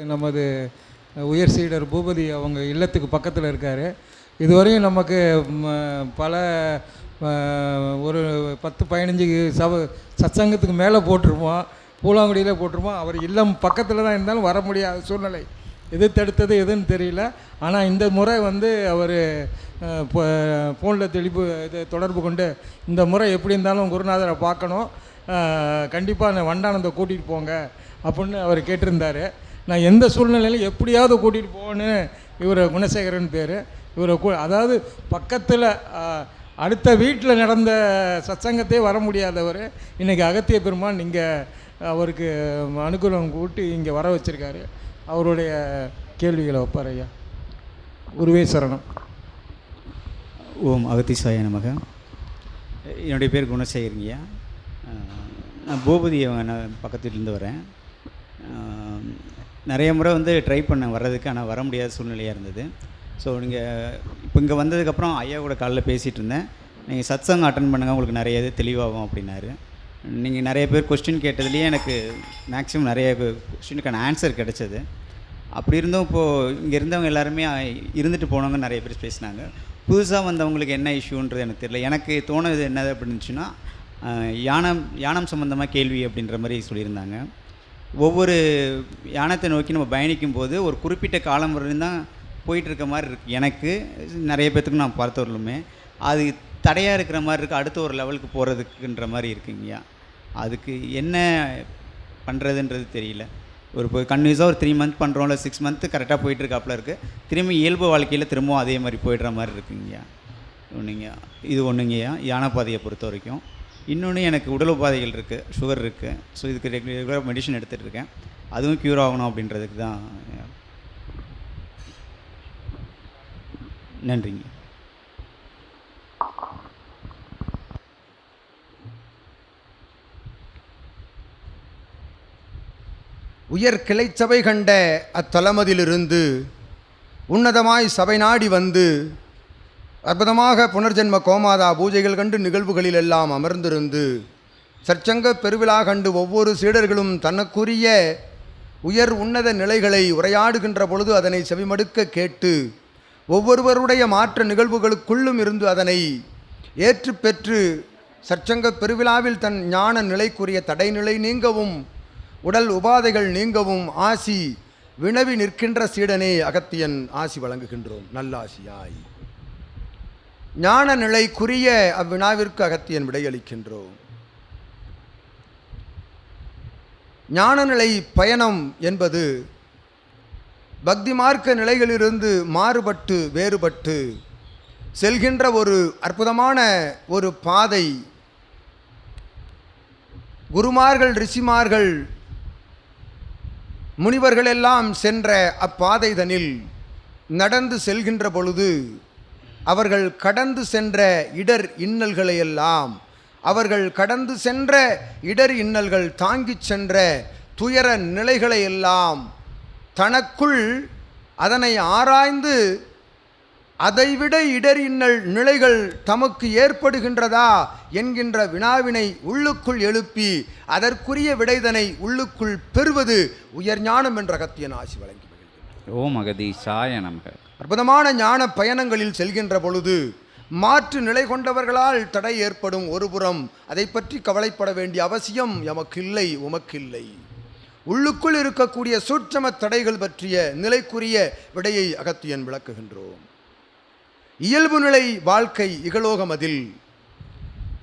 நமது உயர் சீடர் பூபதி அவங்க இல்லத்துக்கு பக்கத்தில் இருக்கார். இதுவரையும் நமக்கு பல ஒரு பத்து பதினஞ்சு சவ சத்சங்கத்துக்கு மேலே போட்டிருப்போம். பூலாங்குடியில் போட்டிருப்போம். அவர் இல்லம் பக்கத்தில் தான் இருந்தாலும் வர முடியாத சூழ்நிலை. எது தடுத்தது எதுன்னு தெரியல. ஆனால் இந்த முறை வந்து அவர் ஃபோனில் தெளிப்பு இது தொடர்பு கொண்டு இந்த முறை எப்படி இருந்தாலும் குருநாதரை பார்க்கணும். கண்டிப்பாக வண்டானந்தை கூட்டிகிட்டு போங்க அப்படின்னு அவர் கேட்டிருந்தார். நான் எந்த சூழ்நிலையிலும் எப்படியாவது கூட்டிகிட்டு போகணுன்னு இவர் குணசேகரன் பேர். இவரை கூ அதாவது பக்கத்தில் அடுத்த வீட்டில் நடந்த சத்சங்கத்தே வர முடியாதவர். இன்றைக்கி அகத்திய பெருமான் இங்கே அவருக்கு அனுகூலம் கூட்டி இங்கே வர வச்சுருக்காரு. அவருடைய கேள்விகளை வைப்பார் ஐயா. குருவே சரணம். ஓம் அகத்திசாய நமக. என்னுடைய பேர் குணசேகரங்கய்யா நான் பூபதி அவங்க நான் பக்கத்துலேருந்து வரேன். நிறைய முறை வந்து ட்ரை பண்ணேன் வர்றதுக்கு ஆனால் வர முடியாத சூழ்நிலையாக இருந்தது. ஸோ நீங்கள் இப்போ இங்கே வந்ததுக்கப்புறம் ஐயா கூட காலைல பேசிகிட்டு இருந்தேன். நீங்கள் சத்சங் அட்டன் பண்ணுங்கள் உங்களுக்கு நிறைய இது தெளிவாகும் அப்படின்னாரு. நீங்கள் நிறைய பேர் கொஸ்டின் கேட்டதுலேயே எனக்கு மேக்ஸிமம் நிறைய கொஸ்டினுக்கான ஆன்சர் கிடைச்சது. அப்படி இருந்தும் இப்போது இங்கே இருந்தவங்க எல்லாருமே இருந்துட்டு போனவங்க நிறைய பேர் பேசினாங்க. புதுசாக வந்தவங்களுக்கு என்ன இஷ்யூன்றது எனக்கு தெரியல. எனக்கு தோணுது என்னது அப்படின்னுச்சுன்னா இருந்துச்சுன்னா யானம் யானம் சம்மந்தமாக கேள்வி அப்படின்ற மாதிரி சொல்லியிருந்தாங்க. ஒவ்வொரு யானத்தை நோக்கி நம்ம பயணிக்கும் போது ஒரு குறிப்பிட்ட காலம் வரையும் தான் போயிட்டுருக்க மாதிரி இருக்குது எனக்கு நிறைய பேர்த்துக்கு நான் பார்த்தவர்களுமே அது தடையாக இருக்கிற மாதிரி இருக்குது அடுத்த ஒரு லெவலுக்கு போகிறதுக்குன்ற மாதிரி இருக்குங்கய்யா அதுக்கு என்ன பண்ணுறதுன்றது தெரியல. ஒரு இப்போ கன்யூஸாக ஒரு த்ரீ மந்த் பண்ணுறோம் இல்லை சிக்ஸ் மந்த்து கரெக்டாக போயிட்டுருக்காப்புல இருக்குது திரும்பி இயல்பு வாழ்க்கையில் திரும்பவும் அதே மாதிரி போயிடுற மாதிரி இருக்குங்கய்யா ஒன்றுங்கய்யா இது ஒன்றுங்கய்யா யானை பாதையை பொறுத்த வரைக்கும். இன்னொன்று எனக்கு உடல் உபாதைகள் இருக்குது சுகர் இருக்குது ஸோ இதுக்கு ரெகுலராக மெடிசன் எடுத்துகிட்டு இருக்கேன். அதுவும் க்யூர் ஆகணும் அப்படின்றதுக்கு தான் நன்றிங்க. உயர் கிளைச்சபை கண்ட அத்தலமதிலிருந்து உன்னதமாய் சபை நாடி வந்து அற்புதமாக புனர்ஜென்ம கோமாதா பூஜைகள் கண்டு நிகழ்வுகளில் எல்லாம் அமர்ந்திருந்து சற்சங்க பெருவிழா கண்டு ஒவ்வொரு சீடர்களும் தனக்குரிய உயர் உன்னத நிலைகளை உரையாடுகின்ற பொழுது அதனை செவிமடுக்க கேட்டு ஒவ்வொருவருடைய மாற்ற நிகழ்வுகளுக்குள்ளும் இருந்து அதனை ஏற்று பெற்று சற்சங்க பெருவிழாவில் தன் ஞான நிலைக்குரிய தடைநிலை நீங்கவும் உடல் உபாதைகள் நீங்கவும் ஆசி வினவி நிற்கின்ற சீடனே அகத்தியன் ஆசி வழங்குகின்றோம். நல்லாசியாய். ஞான நிலைக்குரிய அவ்வினாவிற்கு அகத்தியன் விடையளிக்கின்றோம். ஞானநிலை பயணம் என்பது பக்தி மார்க்க நிலைகளிலிருந்து மாறுபட்டு வேறுபட்டு செல்கின்ற ஒரு அற்புதமான ஒரு பாதை. குருமார்கள் ரிஷிமார்கள் முனிவர்கள் எல்லாம் சென்ற அப்பாதைதனில் நடந்து செல்கின்ற பொழுது அவர்கள் கடந்து சென்ற இடர் இன்னல்களையெல்லாம் அவர்கள் கடந்து சென்ற இடர் இன்னல்கள் தாங்கிச் சென்ற துயர நிலைகளையெல்லாம் தனக்குள் அதனை ஆராய்ந்து அதைவிட இடர் இன்னல் நிலைகள் தமக்கு ஏற்படுகின்றதா என்கின்ற வினாவினை உள்ளுக்குள் எழுப்பி அதற்குரிய விடைதனை உள்ளுக்குள் பெறுவது உயர் ஞானம் என்ற கத்தியன் ஆசி வழங்கி ஓம் அகதீசாய நமக. அற்புதமான ஞான பயணங்களில் செல்கின்ற பொழுது மாற்று நிலை கொண்டவர்களால் தடை ஏற்படும் ஒருபுறம் அதை பற்றி கவலைப்பட வேண்டிய அவசியம் எமக்கில்லை உமக்கில்லை. உள்ளுக்குள் இருக்கக்கூடிய சூட்சம தடைகள் பற்றிய நிலைக்குரிய விடையை அகத்தியன் விளக்குகின்றோம். இயல்பு நிலை வாழ்க்கை இகலோகம் அதில்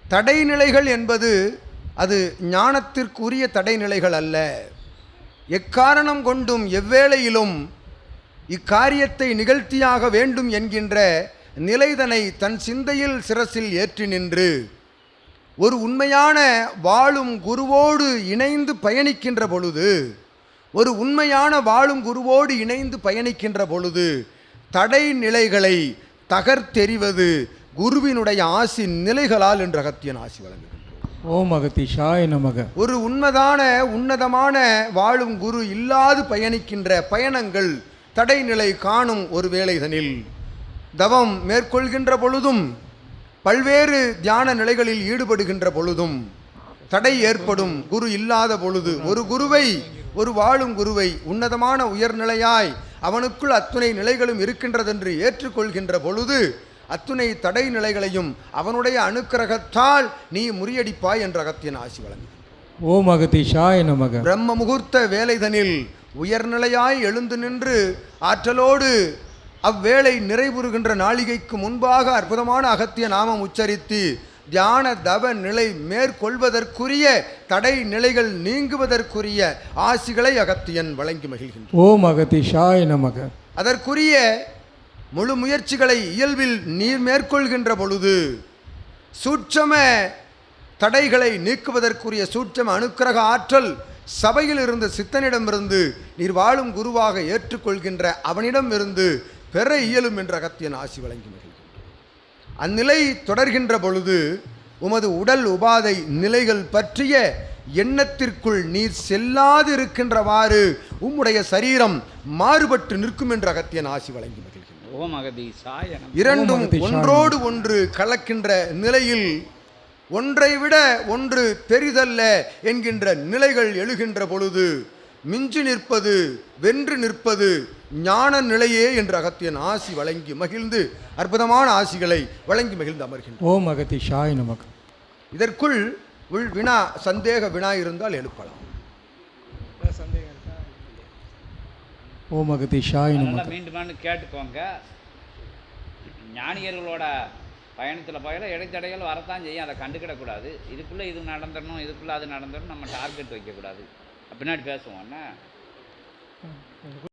தடைநிலைகள் என்பது அது ஞானத்திற்குரிய தடைநிலைகள் அல்ல. எக்காரணம் கொண்டும் எவ்வேளையிலும் இக்காரியத்தை நிகழ்த்தியாக வேண்டும் என்கின்ற நிலைதனை தன் சிந்தையில் சிரசில் ஏற்றி நின்று ஒரு உண்மையான வாழும் குருவோடு இணைந்து பயணிக்கின்ற பொழுது ஒரு உண்மையான வாழும் குருவோடு இணைந்து பயணிக்கின்ற பொழுது தடை நிலைகளை தகர்த்தெறிவது குருவினுடைய ஆசி நிலைகளால் என்று அகத்தியன் ஆசி வழங்குகின்றோம் ஓம் அகத்தீஷாய நமக. ஒரு உண்மைதான உன்னதமான வாழும் குரு இல்லாது பயணிக்கின்ற பயணங்கள் தடைநிலை காணும் ஒரு வேளைதனில் தவம் மேற்கொள்கின்ற பொழுதும் பல்வேறு தியான நிலைகளில் ஈடுபடுகின்ற பொழுதும் தடை ஏற்படும் குரு இல்லாத பொழுது ஒரு குருவை ஒரு வாழும் குருவை உன்னதமான உயர்நிலையாய் அவனுக்குள் அத்துணை நிலைகளும் இருக்கின்றதென்று ஏற்றுக்கொள்கின்ற பொழுது அத்துணை தடை நிலைகளையும் அவனுடைய அனுக்கிரகத்தால் நீ முறியடிப்பாய் என்ற அகத்தியன் ஆசி வழங்கு ஓம் அகதீஷாய நமக. பிரம்ம முகூர்த்த வேலைதனில் உயர்நிலையாய் எழுந்து நின்று ஆற்றலோடு அவ்வேளை நிறைவுறுகின்ற நாளிகைக்கு முன்பாக அற்புதமான அகத்திய நாமம் உச்சரித்து தியான தவ நிலை மேற்கொள்வதற்குரிய தடை நிலைகள் நீங்குவதற்குரிய ஆசிகளை அகத்தியன் வழங்கி மகிழ்கின்றான். ஓம் அகதீஷாய நமக. அதற்குரிய முழு முயற்சிகளை இயல்பில் நீர் மேற்கொள்கின்ற பொழுது சூட்சம தடைகளை நீக்குவதற்குரிய சூட்சம அனுக்கிரக ஆற்றல் சபையில் இருந்த சித்தனிடமிருந்து நீர் வாழும் குருவாக ஏற்றுக்கொள்கின்ற அவனிடம் இருந்து பெற இயலும் என்ற அகத்தியன் ஆசி வழங்கி அந்நிலை தொடர்கின்ற பொழுது உமது உடல் உபாதை நிலைகள் பற்றிய எண்ணத்திற்குள் நீர் செல்லாது இருக்கின்றவாறு உம்முடைய சரீரம் மாறுபட்டு நிற்கும் என்ற அகத்தியன் ஆசி வழங்கி நம இரண்டும் ஒன்றோடு ஒன்று கலக்கின்ற நிலையில் ஒன்றை விட ஒன்று பெரிதல்ல என்கின்ற நிலைகள் எழுகின்ற பொழுது மிஞ்சு நிற்பது வென்று நிற்பது ஞான நிலையே என்று அகத்தியன் ஆசி வழங்கி மகிழ்ந்து அற்புதமான ஆசிகளை வழங்கி மகிழ்ந்து அமர்கின்றார் ஓம் அகதீஷாய நமக. இதற்குள் உள் வினா சந்தேக வினா இருந்தால் எழுப்பலாம். ஓம் அகதீஷாய அதனால நமக. மீண்டும் மீண்டும் கேட்டுக்கோங்க. ஞானியர்களோட பயணத்தில் போயில இடைத்தடைகள் வரத்தான் செய்யும். அதை கண்டுக்கிடக்கூடாது. இதுக்குள்ளே இது நடந்துடணும் இதுக்குள்ளே அது நடந்துடணும் நம்ம டார்கெட் வைக்கக்கூடாது. பின்னாடி பேசுவோம் என்ன?